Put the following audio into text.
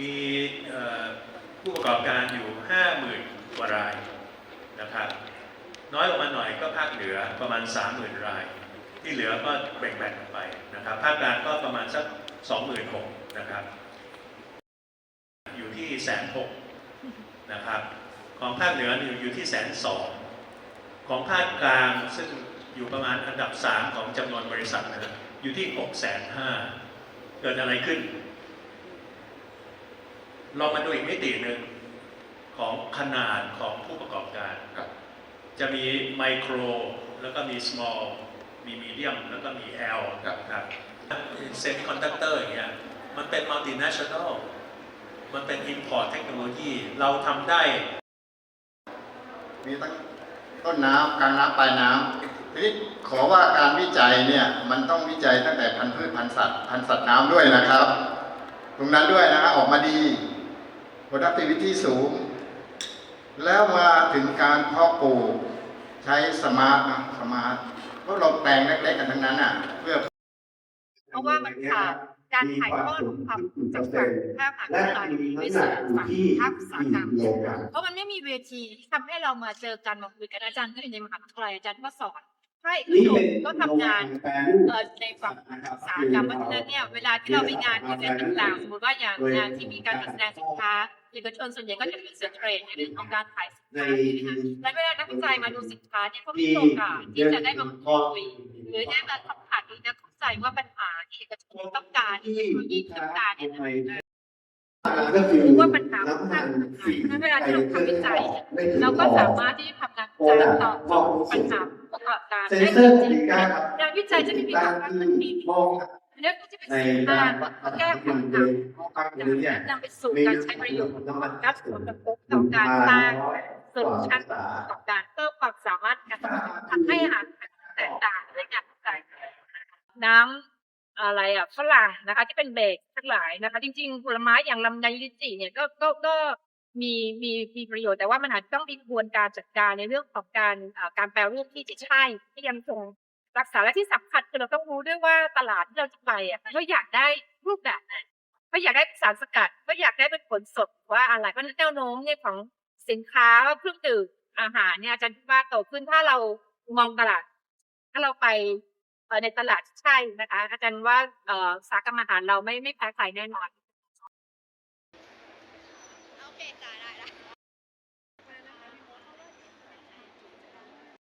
มีผู้ประกอบการอยู่ห้าหมื่นกว่ารายนะครับ น้อยลงมาหน่อยก็ภาคเหนือประมาณ 30,000 ราย ที่เหลือก็แบ่งๆกันไปนะครับภาคกลางก็ประมาณสัก26,000นะครับ อยู่ที่แสนหกนะครับ ของภาคเหนืออยู่ที่แสนสองของภาคกลางซึ่งอยู่ประมาณอันดับ 3 ของจำนวนบริษัทนะครับอยู่ที่6 5 0 0 0เกิดอะไรขึ้น ลองมาดูอีกมิติหนึ่งของขนาดของผู้ประกอบการ ครับ จะมีไมโครแล้วก็มี small มี medium แล้วก็มี L ครับ ครับเซมิคอนดักเตอร์อย่างเงี้ยมันเป็น multinational มันเป็น import technology เราทำได้ มีตั้งต้นน้ำกลางน้ำปลายน้ำทีนี้ขอว่าการวิจัยเนี่ยมันต้องวิจัยตั้งแต่พันธุ์พืชพันธุ์สัตว์พันธุ์สัตว์น้ำด้วยนะครับ ตรงนั้นด้วยนะฮะออกมาดี productivity สูง แล้วมาถึงการเพาะปลูกใช้สมาร์ทนะสมาร์ทเพราะเราแปลงเล็กๆกันทั้งนั้นอะ เพื่อ เพราะว่ามันขาดการถ่ายทอดความจากฝั่งภาคภาคใต้ไปสู่ฝั่งภาคอุตสาหกรรมเพราะมันไม่มีเวทีที่ทำให้เรามาเจอกันมาคุยกันอาจารย์ก็อยู่ในมหาวิทยาลัยอาจารย์ก็สอน ใช่คือนี่หนูเป็นก็ทำงานแปรรูปเอ่อในฝั่งอุตสาหกรรมเพราะฉะนั้นเนี่ยเวลาที่เราไปงานอีเวนต์ต่างๆสมมติว่าอย่างงานที่มีการจัดแสดงสินค้าเอกชนส่วนใหญ่ก็จะเป็นเซ็นเทรดในเรื่องของการขายสินในค้าและเวลานักวิจัยมาดูสินค้าเนี่ยก็มีโอกาสที่จะได้มาคุยหรือได้มาสัมผัสหรือได้เข้าใจว่าปัญหาที่เอกชนต้องการที่เทคโนโลยีที่ต้องการเนี่ยก็คือรู้ว่าปัญหาของทางถ้าเวลาที่เราทำวิจัยเนี่ยเราก็สามารถที่จะทำงานวิจัยตอบโจทย์ปัญหา ประกอบการเซนได้เซจอร์ริงสีก้าครับๆงานวิจัยจะไม่มีการวัดมันมีมองเรื่องที่เป็นในสิ่งด้าต่านงวัฒนแก้ธรรปัมญโดหายภาคเหนือเนี่ยนำไปสู่การใช้ประโยชน์และผลกระทบต่อการสร้างโซลูชันต่อการเพิ่มความสามารถในการทำให้อาหารแตกต่างในงานวิจัยน้ำอะไรอะฝรั่งนะคะที่เป็นเบรกทั้งหลายนะคะ จริง ๆ ผลไม้อย่างลำไยลิจิเนี่ยก็ก็ก็ มีมีมีประโยชน์แต่ว่ามันอาจจะต้องมีกระบวนการจัดการในเรื่องของการการแปรรูปที่จะใช่ที่ยังคงรักษาและที่สำคัญคือเราต้องรู้ด้วยว่าตลาดที่เราจะไปอะเราอยากได้รูปแบบไหนก็อยากได้สารสกัดก็อยากได้เป็นผลสดว่าอะไรเพราะนั้นแนวโน้มเนี่ยของสินค้าเครื่องดื่มอาหารเนี่ยอาจารย์ว่าโตขึ้นถ้าเรามองตลาด ถ้าเราไปในตลาดใช่นะคะอาจารย์ว่าอุตสาหกรรมอาหารเราไม่ไม่แพ้ใครแน่นอน ได้จ้าได้ได้